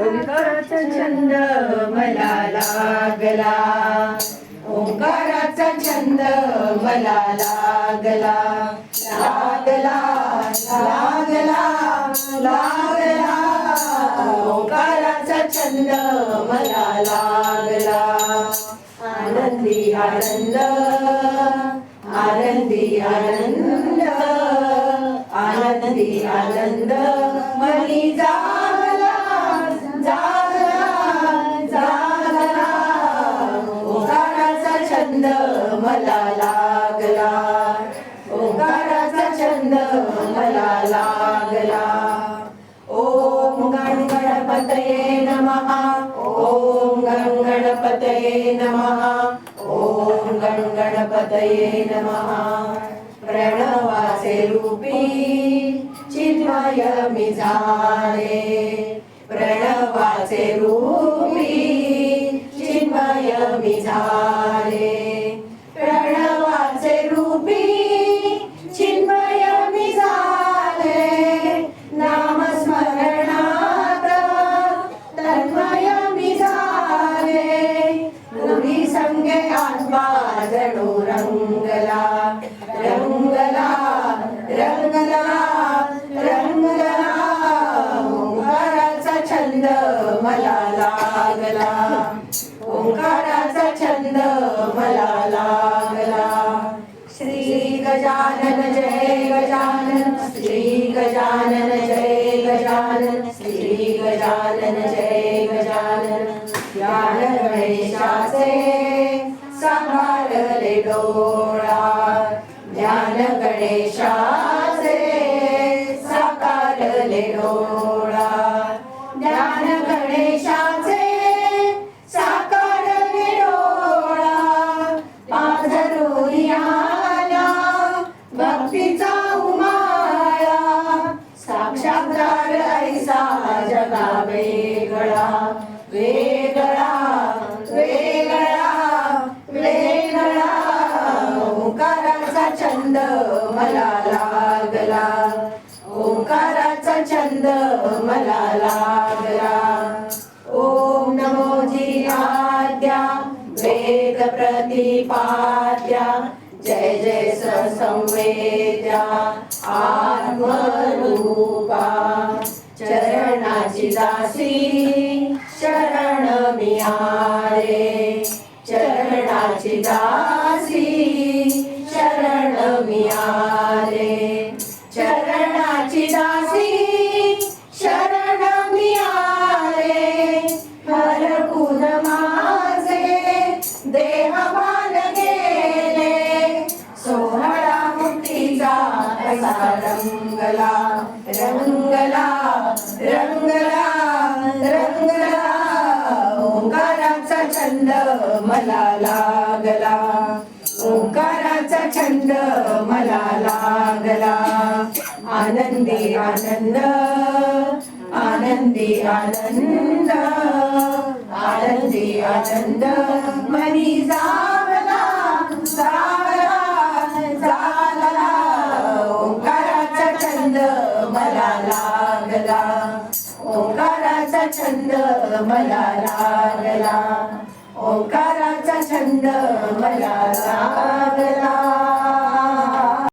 ओंकाराचा छंद मला लागला. ओंकाराचा छंद मला लागला. लागला लागला लागला. ओंकाराचा छंद मला लागला. आनंदी आनंद आनंदी आनंद आनंदी आनंद. मनी जागला जागला जागला. ओकाराचा छंद मला लागला. ओंकाराचा छंद मला लागला. ओम गण गणपतये नमः ओम गण गणपतये नमः ओम गण गणपतये नमः. प्रणवाचे रूपी काय मी झाले प्रणवाचे रूपी चिन्मय मी झाले प्रण मला लागला. ओंकाराचा छंद मला लागला. श्री गजानन जय गजानन श्री गजानन जय गजानन श्री गजानन जय गजानन. ज्ञान गणेशाचे सांभाळले डोळा. ज्ञान गणेशाचे साकारले डोळा. लागला. ओंकाराचा छंद मला लागला. ओम नमो जिराद्या वेद प्रतिपाद्या जय जय संवेद्या आत्मरूपा. चरणाची दासी शरण मी चरणाची दासी रंगला रंगला रंगला रंगला. ओंकाराचा छंद मला लागला. ओंकाराचा छंद मला लागला. आनंदी आनंद आनंदी आनंद आनंदी आनंद. मनी जा मला लागला. ओंकाराचा छंद मला लागला. ओंकाराचा छंद मला लागला.